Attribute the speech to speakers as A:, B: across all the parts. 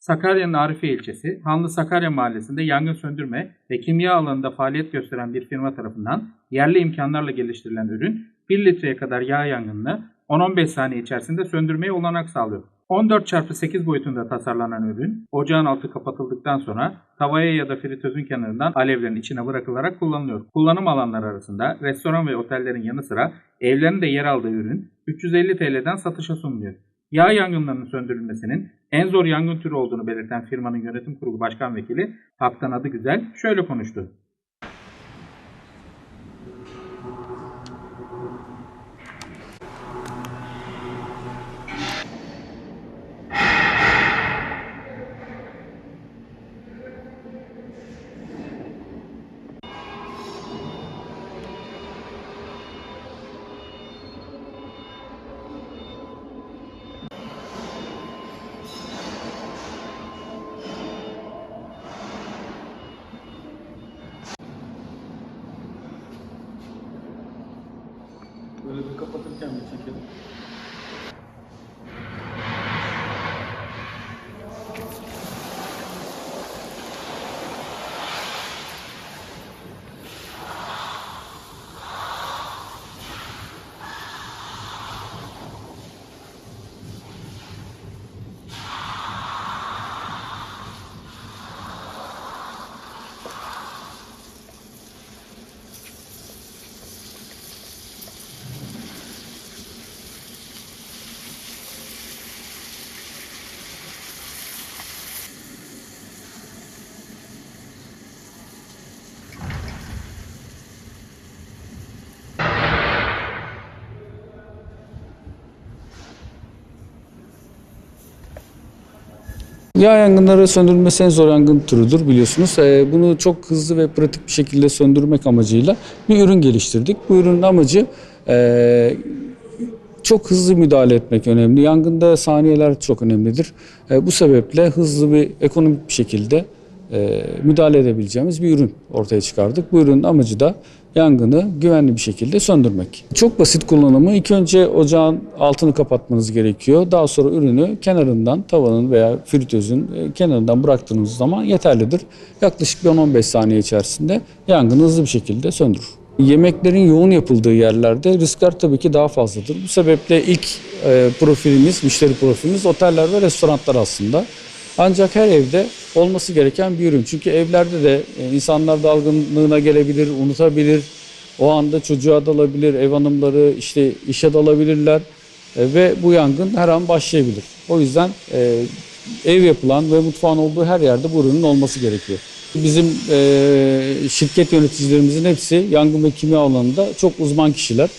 A: Sakarya'nın Arifiye ilçesi, Hanlı Sakarya mahallesinde yangın söndürme ve kimya alanında faaliyet gösteren bir firma tarafından yerli imkanlarla geliştirilen ürün 1 litreye kadar yağ yangınını 10-15 saniye içerisinde söndürmeye olanak sağlıyor. 14x8 boyutunda tasarlanan ürün, ocağın altı kapatıldıktan sonra tavaya ya da fritözün kenarından alevlerin içine bırakılarak kullanılıyor. Kullanım alanları arasında restoran ve otellerin yanı sıra evlerin de yer aldığı ürün 350 TL'den satışa sunuluyor. Yağ yangınlarının söndürülmesinin en zor yangın türü olduğunu belirten firmanın yönetim kurulu başkan vekili Haktan Adı Güzel şöyle konuştu.
B: Böyle bir Yağ yangınları söndürülmesi en zor yangın türüdür biliyorsunuz. Ee, bunu çok hızlı ve pratik bir şekilde söndürmek amacıyla bir ürün geliştirdik. Bu ürünün amacı e, çok hızlı müdahale etmek önemli. Yangında saniyeler çok önemlidir. E, bu sebeple hızlı bir ekonomik bir şekilde e, müdahale edebileceğimiz bir ürün ortaya çıkardık. Bu ürünün amacı da yangını güvenli bir şekilde söndürmek. Çok basit kullanımı. İlk önce ocağın altını kapatmanız gerekiyor. Daha sonra ürünü kenarından tavanın veya fritözün e, kenarından bıraktığınız zaman yeterlidir. Yaklaşık bir 10-15 saniye içerisinde yangını hızlı bir şekilde söndürür. Yemeklerin yoğun yapıldığı yerlerde riskler tabii ki daha fazladır. Bu sebeple ilk e, profilimiz, müşteri profilimiz oteller ve restoranlar aslında. Ancak her evde olması gereken bir ürün. Çünkü evlerde de e, insanlar dalgınlığına gelebilir, unutabilir. O anda çocuğa dalabilir, ev hanımları işte işe dalabilirler. E, ve bu yangın her an başlayabilir. O yüzden e, ev yapılan ve mutfağın olduğu her yerde bu ürünün olması gerekiyor. Bizim şirket yöneticilerimizin hepsi yangın ve kimya alanında çok uzman kişiler.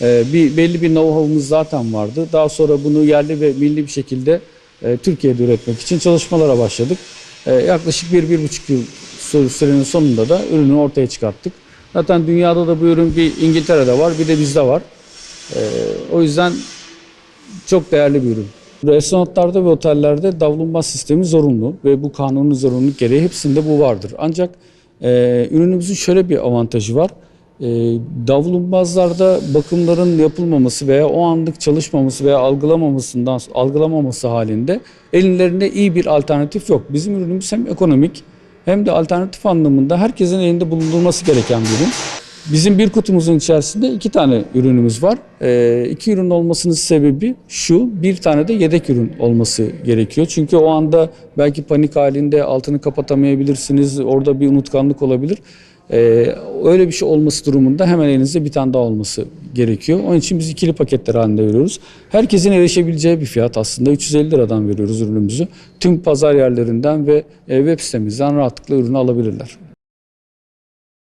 B: Bir belli bir know-how'umuz zaten vardı. Daha sonra bunu yerli ve milli bir şekilde e, Türkiye'de üretmek için çalışmalara başladık. E, yaklaşık bir, bir buçuk yıl sü- sürenin sonunda da ürünü ortaya çıkarttık. Zaten dünyada da bu ürün bir İngiltere'de var, bir de bizde var. E, o yüzden çok değerli bir ürün. Restoranlarda ve otellerde davlumbaz sistemi zorunlu ve bu kanunun zorunluluk gereği hepsinde bu vardır. Ancak ürünümüzün şöyle bir avantajı var. E, davlumbazlarda bakımların yapılmaması veya o anlık çalışmaması veya algılamamasından algılamaması halinde ellerinde iyi bir alternatif yok. Bizim ürünümüz hem ekonomik hem de alternatif anlamında herkesin elinde bulundurması gereken bir ürün. Bizim bir kutumuzun içerisinde iki tane ürünümüz var. Ee, iki ürün olmasının sebebi şu, bir tane de yedek ürün olması gerekiyor. Çünkü o anda belki panik halinde altını kapatamayabilirsiniz, orada bir unutkanlık olabilir. Ee, öyle bir şey olması durumunda hemen elinizde bir tane daha olması gerekiyor. Onun için biz ikili paketler halinde veriyoruz. Herkesin erişebileceği bir fiyat aslında 350 liradan veriyoruz ürünümüzü. Tüm pazar yerlerinden ve e, web sitemizden rahatlıkla ürünü alabilirler.